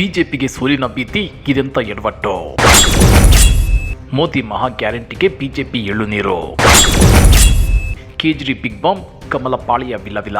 ಬಿಜೆಪಿಗೆ ಸೋಲಿನ ಭೀತಿ ಇದೆಂತ ಎಡವಟ್ಟು? ಮೋದಿ ಮಹಾ ಗ್ಯಾರಂಟಿಗೆ ಬಿಜೆಪಿ ಎಳ್ಳು ನೀರು. ಕೇಜ್ರಿ ಬಿಗ್ ಬಾಂಬ್ ಕಮಲ ಪಾಳಿಯ ವಿಲವಿಲ.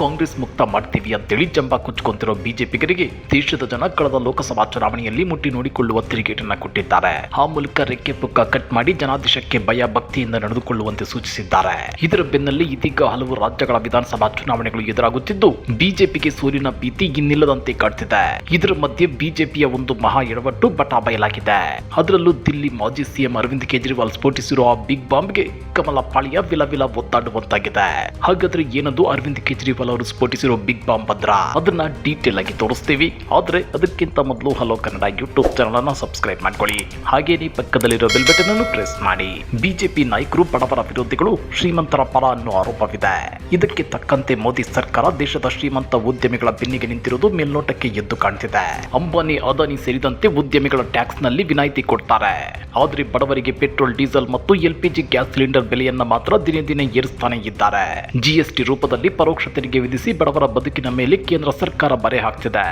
ಕಾಂಗ್ರೆಸ್ ಮುಕ್ತ ಮಾಡ್ತೀವಿ ಅಂತೇಳಿ ಜಂಬ ಕುಚ್ಕೊಂತಿರೋ ಬಿಜೆಪಿಗರಿಗೆ ದೇಶದ ಜನ ಕಳೆದ ಲೋಕಸಭಾ ಚುನಾವಣೆಯಲ್ಲಿ ಮುಟ್ಟಿ ನೋಡಿಕೊಳ್ಳುವ ತಿರುಗೇಟನ್ನ ಕೊಟ್ಟಿದ್ದಾರೆ. ಆ ಮೂಲಕ ರೆಕ್ಕೆ ಪುಕ್ಕ ಕಟ್ ಮಾಡಿ ಜನಾದೇಶಕ್ಕೆ ಭಯ, ಭಕ್ತಿಯಿಂದ ನಡೆದುಕೊಳ್ಳುವಂತೆ ಸೂಚಿಸಿದ್ದಾರೆ. ಇದರ ಬೆನ್ನಲ್ಲಿ ಇದೀಗ ಹಲವು ರಾಜ್ಯಗಳ ವಿಧಾನಸಭಾ ಚುನಾವಣೆಗಳು ಎದುರಾಗುತ್ತಿದ್ದು, ಬಿಜೆಪಿಗೆ ಸೂರ್ಯನ ಭೀತಿ ಇನ್ನಿಲ್ಲದಂತೆ ಕಾಡ್ತಿದೆ ಇದರ ಮಧ್ಯೆ ಬಿಜೆಪಿಯ ಒಂದು ಮಹಾ ಎಡವಟ್ಟು ಬಟಾ ಬಯಲಾಗಿದೆ. ಅದರಲ್ಲೂ ದಿಲ್ಲಿ ಮಾಜಿ ಸಿಎಂ ಅರವಿಂದ್ ಕೇಜ್ರಿವಾಲ್ ಸ್ಫೋಟಿಸಿರುವ ಬಿಗ್ ಬಾಂಬ್ಗೆ ಕಮಲ ಪಾಳಿಯ ವಿಲವಿಲ ಒತ್ತಾಡುವಂತಾಗಿದೆ ಹಾಗಾದ್ರೆ ಏನದು ಅರವಿಂದ್ ಕೇಜ್ರಿವಾಲ್ ಅವರು ಸ್ಫೋಟಿಸಿರೋ ಬಿಗ್ ಬಾಂಬ್ ಭದ್ರ ಅದನ್ನ ಡೀಟೇಲ್ ಆಗಿ ತೋರಿಸ್ತೀವಿ. ಆದ್ರೆ ಅದಕ್ಕಿಂತ ಮೊದಲು ಹಲೋ ಕನ್ನಡ ಯೂಟ್ಯೂಬ್ ಚಾನಲ್ ಅನ್ನ ಸಬ್ಸ್ಕ್ರೈಬ್ ಮಾಡ್ಕೊಳ್ಳಿ ಹಾಗೇನೇ ಪಕ್ಕದಲ್ಲಿರೋ ಬೆಲ್ ಬಟನ್ ಅನ್ನು ಪ್ರೆಸ್ ಮಾಡಿ. ಬಿಜೆಪಿ ನಾಯಕರು ಬಡವರ ವಿರೋಧಿಗಳು ಶ್ರೀಮಂತರ ಪರ ಅನ್ನೋ ಆರೋಪವಿದೆ. ಇದಕ್ಕೆ ತಕ್ಕಂತೆ ಮೋದಿ ಸರ್ಕಾರ ದೇಶದ ಶ್ರೀಮಂತ ಉದ್ಯಮಿಗಳ ಬೆನ್ನಿಗೆ ನಿಂತಿರುವುದು ಮೇಲ್ನೋಟಕ್ಕೆ ಎದ್ದು ಕಾಣ್ತಿದೆ. ಅಂಬಾನಿ, ಅದಾನಿ ಸೇರಿದಂತೆ ಉದ್ಯಮಿಗಳ ಟ್ಯಾಕ್ಸ್ನಲ್ಲಿ ವಿನಾಯಿತಿ ಕೊಡ್ತಾರೆ. ಆದ್ರೆ ಬಡವರಿಗೆ ಪೆಟ್ರೋಲ್, ಡೀಸೆಲ್ ಮತ್ತು ಎಲ್ಪಿಜಿ ಗ್ಯಾಸ್ ಸಿಲಿಂಡರ್ ಬೆಲೆಯನ್ನ ಮಾತ್ರ ದಿನೇ ದಿನೇ ಏರಿಸ್ತಾನೆ ಇದ್ದಾರೆ. ಜಿಎಸ್ಟಿ ರೂಪದಲ್ಲಿ ಪರೋಕ್ಷ ತೆರಿಗೆ ವಿಧಿಸಿ ಬಡವರ ಬದುಕಿನ ಮೇಲೆ ಕೇಂದ್ರ ಸರ್ಕಾರ ಬರೆ ಹಾಕ್ತಿದೆ.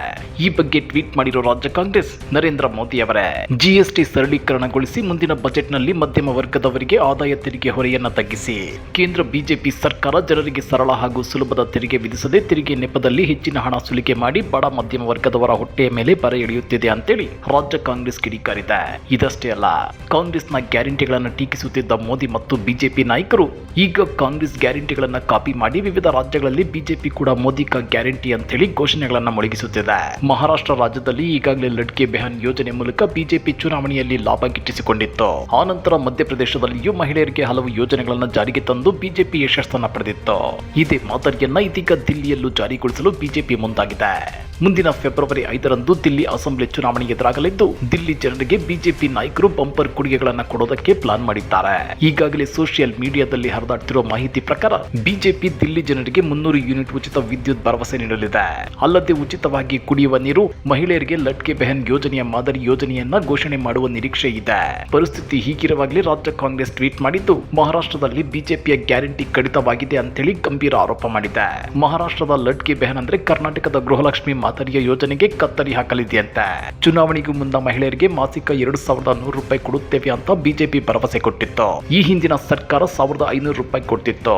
ಈ ಬಗ್ಗೆ ಟ್ವೀಟ್ ಮಾಡಿರೋ ರಾಜ್ಯ ಕಾಂಗ್ರೆಸ್, ನರೇಂದ್ರ ಮೋದಿ ಅವರೇ. ಜಿಎಸ್ಟಿ ಸರಳೀಕರಣಗೊಳಿಸಿ ಮುಂದಿನ ಬಜೆಟ್ನಲ್ಲಿ ಮಧ್ಯಮ ವರ್ಗದವರಿಗೆ ಆದಾಯ ತೆರಿಗೆ ಹೊರೆಯನ್ನ ತಗ್ಗಿಸಿ. ಕೇಂದ್ರ ಬಿಜೆಪಿ ಸರ್ಕಾರ ಜನರಿಗೆ ಸರಳ ಹಾಗೂ ಸುಲಭದ ತೆರಿಗೆ ವಿಧಿಸದೆ ತೆರಿಗೆ ನೆಪದಲ್ಲಿ ಹೆಚ್ಚಿನ ಹಣ ಸುಲಿಗೆ ಮಾಡಿ ಬಡ ಮಧ್ಯಮ ವರ್ಗದವರ ಹೊಟ್ಟೆಯ ಮೇಲೆ ಬರೆ ಎಳೆಯುತ್ತಿದೆ ಅಂತೇಳಿ ರಾಜ್ಯ ಕಾಂಗ್ರೆಸ್ ಕಿಡಿಕಾರಿದೆ. ಇದಷ್ಟೇ ಅಲ್ಲ, ಕಾಂಗ್ರೆಸ್ನ ಗ್ಯಾರಂಟಿಗಳನ್ನು ಟೀಕಿಸುತ್ತಿದ್ದ ಮೋದಿ ಮತ್ತು ಬಿಜೆಪಿ ನಾಯಕರು ಈಗ ಕಾಂಗ್ರೆಸ್ ಗ್ಯಾರಂಟಿಗಳನ್ನ ಕಾಪಿ ಮಾಡಿ ವಿವಿಧ ರಾಜ್ಯಗಳಲ್ಲಿ ಬಿಜೆಪಿ ಕೂಡ ಮೋದಿ ಕಾ ಗ್ಯಾರಂಟಿ ಅಂತೇಳಿ ಘೋಷಣೆಗಳನ್ನ ಮೊಳಗಿಸುತ್ತಿದೆ. ಮಹಾರಾಷ್ಟ್ರ ರಾಜ್ಯದಲ್ಲಿ ಈಗಾಗಲೇ ಲಡ್ಕೆ ಬೆಹನ್ ಯೋಜನೆ ಮೂಲಕ ಬಿಜೆಪಿ ಚುನಾವಣೆಯಲ್ಲಿ ಲಾಭ ಗಿಟ್ಟಿಸಿಕೊಂಡಿತ್ತು. ಆನಂತರ ಮಧ್ಯಪ್ರದೇಶದಲ್ಲಿಯೂ ಮಹಿಳೆಯರಿಗೆ ಹಲವು ಯೋಜನೆಗಳನ್ನು ಜಾರಿಗೆ ತಂದು ಬಿಜೆಪಿ ಯಶಸ್ಸನ್ನು ಪಡೆದಿತ್ತು. ಇದೇ ಮಾದರಿಯನ್ನ ಇದೀಗ ದಿಲ್ಲಿಯಲ್ಲೂ ಜಾರಿಗೊಳಿಸಲು ಬಿಜೆಪಿ ಮುಂದಾಗಿದೆ. ಮುಂದಿನ ಫೆಬ್ರವರಿ ಐದರಂದು ದಿಲ್ಲಿ ಅಸೆಂಬ್ಲಿ ಚುನಾವಣೆ ಎದುರಾಗಲಿದ್ದು, ದಿಲ್ಲಿ ಜನರಿಗೆ ಬಿಜೆಪಿ ನಾಯಕರು ಬಂಪರ್ ಕೊಡುಗೆಗಳನ್ನು ಕೊಡೋದಕ್ಕೆ ಪ್ಲಾನ್ ಮಾಡಿದ್ದಾರೆ. ಈಗಾಗಲೇ ಸೋಷಿಯಲ್ ಮೀಡಿಯಾದಲ್ಲಿ ಹರಿದಾಡ್ತಿರುವ ಮಾಹಿತಿ ಪ್ರಕಾರ, ಬಿಜೆಪಿ ದಿಲ್ಲಿ ಜನರಿಗೆ ಮುನ್ನೂರು ಯೂನಿಟ್ ಉಚಿತ ವಿದ್ಯುತ್ ಭರವಸೆ ನೀಡಲಿದೆ. ಅಲ್ಲದೆ ಉಚಿತವಾಗಿ ಕುಡಿಯುವ ನೀರು, ಮಹಿಳೆಯರಿಗೆ ಲಟ್ಕೆ ಬೆಹನ್ ಯೋಜನೆಯ ಮಾದರಿ ಯೋಜನೆಯನ್ನ ಘೋಷಣೆ ಮಾಡುವ ನಿರೀಕ್ಷೆ ಇದೆ. ಪರಿಸ್ಥಿತಿ ಹೀಗಿರುವಾಗಲೇ ರಾಜ್ಯ ಕಾಂಗ್ರೆಸ್ ಟ್ವೀಟ್ ಮಾಡಿದ್ದು, ಮಹಾರಾಷ್ಟ್ರದಲ್ಲಿ ಬಿಜೆಪಿಯ ಗ್ಯಾರಂಟಿ ಕಡಿತವಾಗಿದೆ ಅಂತೇಳಿ ಗಂಭೀರ ಆರೋಪ ಮಾಡಿದೆ. ಮಹಾರಾಷ್ಟ್ರದ ಲಟ್ಕೆ ಬೆಹನ್ ಅಂದ್ರೆ ಕರ್ನಾಟಕದ ಗೃಹಲಕ್ಷ್ಮಿ ಮಾದರಿಯ ಯೋಜನೆಗೆ ಕತ್ತರಿ ಹಾಕಲಿದೆಯಂತೆ. ಚುನಾವಣೆಗೂ ಮುನ್ನ ಮಹಿಳೆಯರಿಗೆ ಮಾಸಿಕ ಎರಡು ಸಾವಿರದ ನೂರು ರೂಪಾಯಿ ಕೊಡುತ್ತೇವೆ ಅಂತ ಬಿಜೆಪಿ ಭರವಸೆ ಕೊಟ್ಟಿತ್ತು. ಈ ಹಿಂದಿನ ಸರ್ಕಾರ ಸಾವಿರದ ಐನೂರು ರೂಪಾಯಿ ಕೊಡ್ತಿತ್ತು.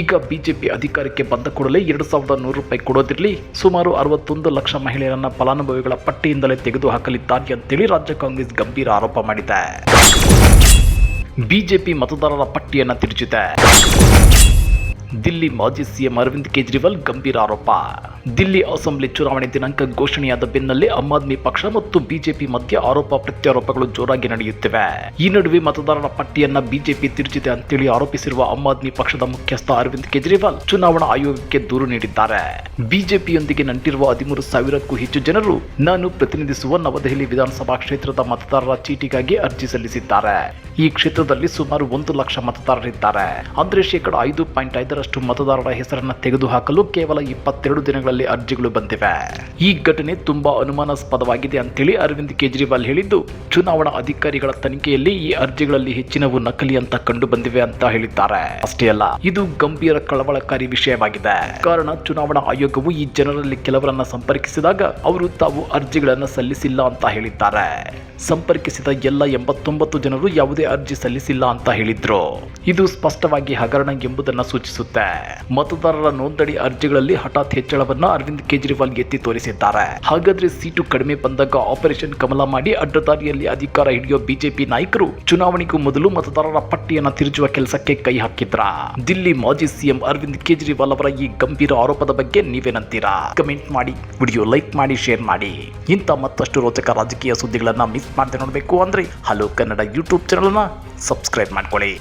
ಈಗ ಬಿಜೆಪಿ ಅಧಿಕಾರಕ್ಕೆ ಬಂದ ಕೂಡಲೇ ಎರಡು ಸಾವಿರದ ನೂರು ರೂಪಾಯಿ ಕೊಡೋದಿರಲಿ, ಸುಮಾರು ಅರವತ್ತೊಂದು ಲಕ್ಷ ಮಹಿಳೆಯರನ್ನ ಫಲಾನುಭವಿಗಳ ಪಟ್ಟಿಯಿಂದಲೇ ತೆಗೆದು ಹಾಕಲಿದ್ದಾರೆ ಅಂತೇಳಿ ರಾಜ್ಯ ಕಾಂಗ್ರೆಸ್ ಗಂಭೀರ ಆರೋಪ ಮಾಡಿದೆ. ಬಿಜೆಪಿ ಮತದಾರರ ಪಟ್ಟಿಯನ್ನ ತಿರುಚಿದೆ. ದಿಲ್ಲಿ ಮಾಜಿ ಸಿಎಂ ಅರವಿಂದ್ ಕೇಜ್ರಿವಾಲ್ ಗಂಭೀರ ಆರೋಪ. ದಿಲ್ಲಿ ಅಸೆಂಬ್ಲಿ ಚುನಾವಣೆ ದಿನಾಂಕ ಘೋಷಣೆಯಾದ ಬೆನ್ನಲ್ಲೇ ಆಮ್ ಆದ್ಮಿ ಪಕ್ಷ ಮತ್ತು ಬಿಜೆಪಿ ಮಧ್ಯೆ ಆರೋಪ ಪ್ರತ್ಯಾರೋಪಗಳು ಜೋರಾಗಿ ನಡೆಯುತ್ತಿವೆ. ಈ ನಡುವೆ ಮತದಾರರ ಪಟ್ಟಿಯನ್ನ ಬಿಜೆಪಿ ತಿರುಚಿದೆ ಅಂತೇಳಿ ಆರೋಪಿಸಿರುವ ಆಮ್ ಆದ್ಮಿ ಪಕ್ಷದ ಮುಖ್ಯಸ್ಥ ಅರವಿಂದ್ ಕೇಜ್ರಿವಾಲ್ ಚುನಾವಣಾ ಆಯೋಗಕ್ಕೆ ದೂರು ನೀಡಿದ್ದಾರೆ. ಬಿಜೆಪಿಯೊಂದಿಗೆ ನಂಟಿರುವ ಹದಿಮೂರು ಸಾವಿರಕ್ಕೂ ಹೆಚ್ಚು ಜನರು ನಾನು ಪ್ರತಿನಿಧಿಸುವ ನವದೆಹಲಿ ವಿಧಾನಸಭಾ ಕ್ಷೇತ್ರದ ಮತದಾರರ ಚೀಟಿಗಾಗಿ ಅರ್ಜಿ ಸಲ್ಲಿಸಿದ್ದಾರೆ. ಈ ಕ್ಷೇತ್ರದಲ್ಲಿ ಸುಮಾರು ಒಂದು ಲಕ್ಷ ಮತದಾರರಿದ್ದಾರೆ. ಅಂದ್ರೆ ಶೇಕಡ ಐದು ಪಾಯಿಂಟ್ ಐದರಷ್ಟು ಮತದಾರರ ಹೆಸರನ್ನ ತೆಗೆದುಹಾಕಲು ಕೇವಲ ಇಪ್ಪತ್ತೆರಡು ಅರ್ಜಿಗಳು ಬಂದಿವೆ. ಈ ಘಟನೆ ತುಂಬಾ ಅನುಮಾನಾಸ್ಪದವಾಗಿದೆ ಅಂತೇಳಿ ಅರವಿಂದ್ ಕೇಜ್ರಿವಾಲ್ ಹೇಳಿದ್ದು, ಚುನಾವಣಾ ಅಧಿಕಾರಿಗಳ ತನಿಖೆಯಲ್ಲಿ ಈ ಅರ್ಜಿಗಳಲ್ಲಿ ಹೆಚ್ಚಿನವು ನಕಲಿ ಅಂತ ಕಂಡು ಬಂದಿವೆ ಅಂತ ಹೇಳಿದ್ದಾರೆ. ಅಷ್ಟೇ ಅಲ್ಲ, ಇದು ಗಂಭೀರ ಕಳವಳಕಾರಿ ವಿಷಯವಾಗಿದೆ. ಕಾರಣ, ಚುನಾವಣಾ ಆಯೋಗವು ಈ ಜನರಲ್ಲಿ ಕೆಲವರನ್ನ ಸಂಪರ್ಕಿಸಿದಾಗ ಅವರು ತಾವು ಅರ್ಜಿಗಳನ್ನು ಸಲ್ಲಿಸಿಲ್ಲ ಅಂತ ಹೇಳಿದ್ದಾರೆ. ಸಂಪರ್ಕಿಸಿದ ಎಲ್ಲ ಎಂಬತ್ತೊಂಬತ್ತು ಜನರು ಯಾವುದೇ ಅರ್ಜಿ ಸಲ್ಲಿಸಿಲ್ಲ ಅಂತ ಹೇಳಿದ್ರು. ಇದು ಸ್ಪಷ್ಟವಾಗಿ ಹಗರಣ ಎಂಬುದನ್ನು ಸೂಚಿಸುತ್ತೆ. ಮತದಾರರ ನೋಂದಣಿ ಅರ್ಜಿಗಳಲ್ಲಿ ಹಠಾತ್ ಹೆಚ್ಚಳವನ್ನ ಅರವಿಂದ್ ಕೇಜ್ರಿವಾಲ್ ಎತ್ತಿ ತೋರಿಸಿದ್ದಾರೆ. ಹಾಗಾದ್ರೆ ಸೀಟು ಕಡಿಮೆ ಬಂದಾಗ ಆಪರೇಷನ್ ಕಮಲ ಮಾಡಿ ಅಡ್ಡದಾರಿಯಲ್ಲಿ ಅಧಿಕಾರ ಹಿಡಿಯೋ ಬಿಜೆಪಿ ನಾಯಕರು ಚುನಾವಣೆಗೂ ಮೊದಲು ಮತದಾರರ ಪಟ್ಟಿಯನ್ನ ತಿರುಚುವ ಕೆಲಸಕ್ಕೆ ಕೈ ಹಾಕಿದ್ರ. ದಿಲ್ಲಿ ಮಾಜಿ ಸಿಎಂ ಅರವಿಂದ್ ಕೇಜ್ರಿವಾಲ್ ಅವರ ಈ ಗಂಭೀರ ಆರೋಪದ ಬಗ್ಗೆ ನೀವೇನಂತೀರಾ? ಕಮೆಂಟ್ ಮಾಡಿ, ವಿಡಿಯೋ ಲೈಕ್ ಮಾಡಿ, ಶೇರ್ ಮಾಡಿ. ಇಂಥ ಮತ್ತಷ್ಟು ರೋಚಕ ರಾಜಕೀಯ ಸುದ್ದಿಗಳನ್ನ ಮಿಸ್ ಮಾಡದೆ ನೋಡಬೇಕು ಅಂದ್ರೆ ಹಲೋ ಕನ್ನಡ ಯೂಟ್ಯೂಬ್ ಚಾನಲ್ನ ಸಬ್ಸ್ಕ್ರೈಬ್ ಮಾಡ್ಕೊಳ್ಳಿ.